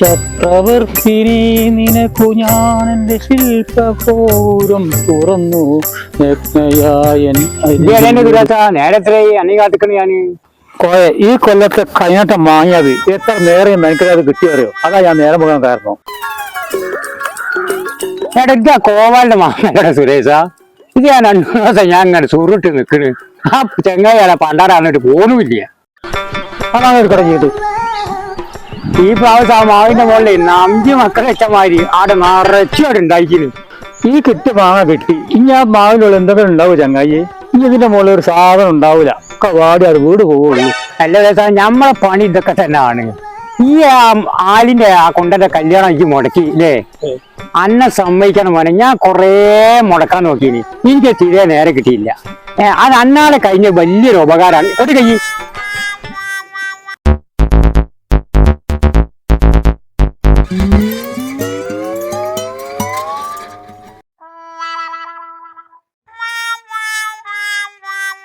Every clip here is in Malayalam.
ചക്രവർത്തിനി നിനക്കു ഞാൻ എന്റെ ശില്പപൂരം തുറന്നു. നഗ്നയായൻ ദുരാത്ത നേരത്തെ അണി കാത്തിക്കണ ഞാൻ. കോയ ഈ കൊല്ലത്തെ കൈനാട്ടം വാങ്ങിയത് എത്ര നേരം മെനക്കത് കിട്ടിയറിയോ അതാ ഞാൻ നേരം പോകാൻ കാരണം. എടാ കോവാലിന്റെ മാങ്ങയുടെ സുരേഷ? ഇത് ഞാൻ രണ്ടു ദിവസം ഞാൻ ഇങ്ങനെ സുരുട്ട് നിൽക്കണ് ആ ചെങ്ങായിയാണ് പണ്ടാറാന്നിട്ട് ഇല്ല അതാണ് ഒരു കടഞ്ഞിട്ട് ഈ പ്രാവശ്യം ആ മാവിന്റെ മുകളിൽ അഞ്ച് മക്കളെ വെച്ചമാതിരി ആടെ നിറച്ചോടെ ഉണ്ടായിക്കിന് ഈ കിട്ടി മാങ്ങ കിട്ടി. ഇനി ആ മാവിലുള്ള എന്തെങ്കിലും ഉണ്ടാവും ചങ്ങായി? ഇനി ഇതിന്റെ മുകളിൽ ഒരു സാധനം ഉണ്ടാവില്ല ഒക്കെ വാടി അത് വീട് പോവുള്ളൂ. അല്ല രസാ നമ്മളെ പണി ഇതൊക്കെ തന്നെയാണ്. ഈ ആ ആലിന്റെ ആ കൊണ്ടന്റെ കല്യാണം എനിക്ക് മുടക്കി ഇല്ലേ? അന്നെ സമ്മതിക്കണം മോനെ ഞാൻ കൊറേ മുടക്കാൻ നോക്കിയിന്. എനിക്ക് തീരെ നേരെ കിട്ടിയില്ല. അത് അന്നാളെ കഴിഞ്ഞ വലിയൊരു ഉപകാരമാണ് ഒരു കൈ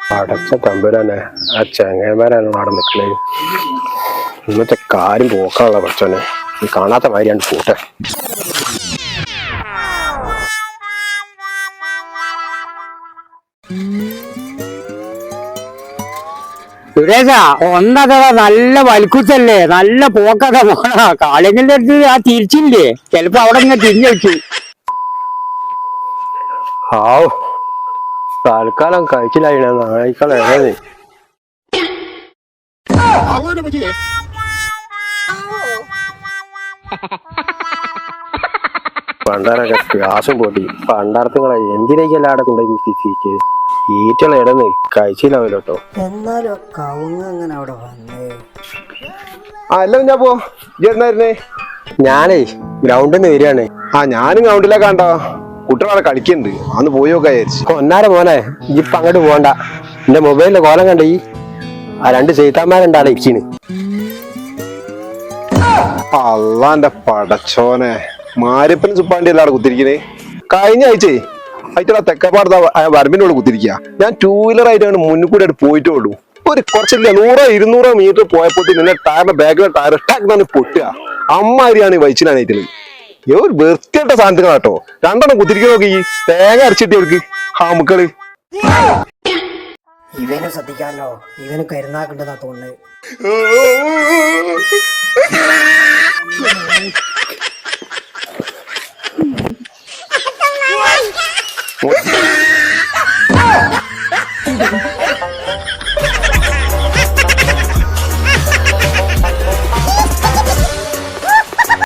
അടച്ച തമ്പുരാനെ ആ ചെങ്ങന്മാരാണ് അവിടെ നിൽക്കണേ. ഇന്നത്തെ കാര്യം പോക്കാനുള്ള പച്ചനെ ഈ കാണാത്ത കാര്യമാണ് കൂട്ടെ സുരേഷ ഒന്നത നല്ല വലിക്കുത്തല്ലേ നല്ല പോക്കൊക്കെ പോണ കാളിങ്ങിന്റെ അടുത്ത് ആ തിരിച്ചില്ലേ? ചെലപ്പോ അവിടെ ഇങ്ങനെ തിരിഞ്ഞു വെച്ചു ആവു തൽക്കാലം കഴിച്ചില്ലായി നായിക്കളെ പണ്ടാരൊക്കെ ക്ലാസും പൊട്ടി. പണ്ടാരത്തുങ്ങളെ എന്തിനേക്കല്ല അവിടെ കൊണ്ടുപോയി തിരിച്ച് ഈറ്റളെ ഇടന്ന് കഴിച്ചില്ലാവല്ലോ കേട്ടോ എന്നാലും ആ കവുങ്ങ് അങ്ങനെ അവിടെ വന്നേ ആ എല്ലാം ഞാൻ പോ എന്നായിരുന്നേ ഞാനേ ഗ്രൗണ്ടിൽ നിന്ന് വരികയാണ്. ആ ഞാനും ഗ്രൗണ്ടിലേക്ക് കണ്ടോ? കുട്ടികളവിടെ കളിക്കുന്നുണ്ട് അന്ന് പോയി നോക്കാ വിചാരിച്ചു. കൊന്നാര മോനെ. ഇപ്പൊ അങ്ങോട്ട് പോകണ്ട എന്റെ മൊബൈലിലെ കോലം കണ്ട. ഈ ആ രണ്ട് ചെയ്താന്മാരുണ്ടാടെ ഇരിക്കണ് അള്ളാന്റെ പടച്ചോനെ. മാരിപ്പൻ സുപ്പാണ്ടി അല്ലാടെ കുത്തിരിക്കണേ. കഴിഞ്ഞ ആഴ്ചേ ആയിട്ടാ തെക്കപ്പാടത്ത് വരമ്പിനോട് കുത്തിരിക്കുക ഞാൻ ടൂ വീലർ ആയിട്ടാണ് മുന്നിൽ കൂടെ പോയിട്ടേ ഉള്ളൂ ഒരു കുറച്ചില്ല നൂറോ ഇരുന്നൂറോ മീറ്റർ പിന്നെ ടയറിന്റെ ബാക്കിലെ ടയർ ടാക്ക് പൊട്ടുക. അമ്മാരിയാണ് ഈ വൈച്ചിലാണേറ്റത് ഒരു വൃത്തിയായിട്ട സാധനത്തിന് കേട്ടോ രണ്ടെണ്ണം കുത്തിരിക്കാൻ നോക്കി തേങ്ങ അരച്ചിട്ട് അവർക്ക് ഹാമുക്കൾ. ഇവനെ ശ്രദ്ധിക്കാമല്ലോ. ഇവന് കരുന്നാക്കണ്ടതാ തോന്നുന്നത്. What?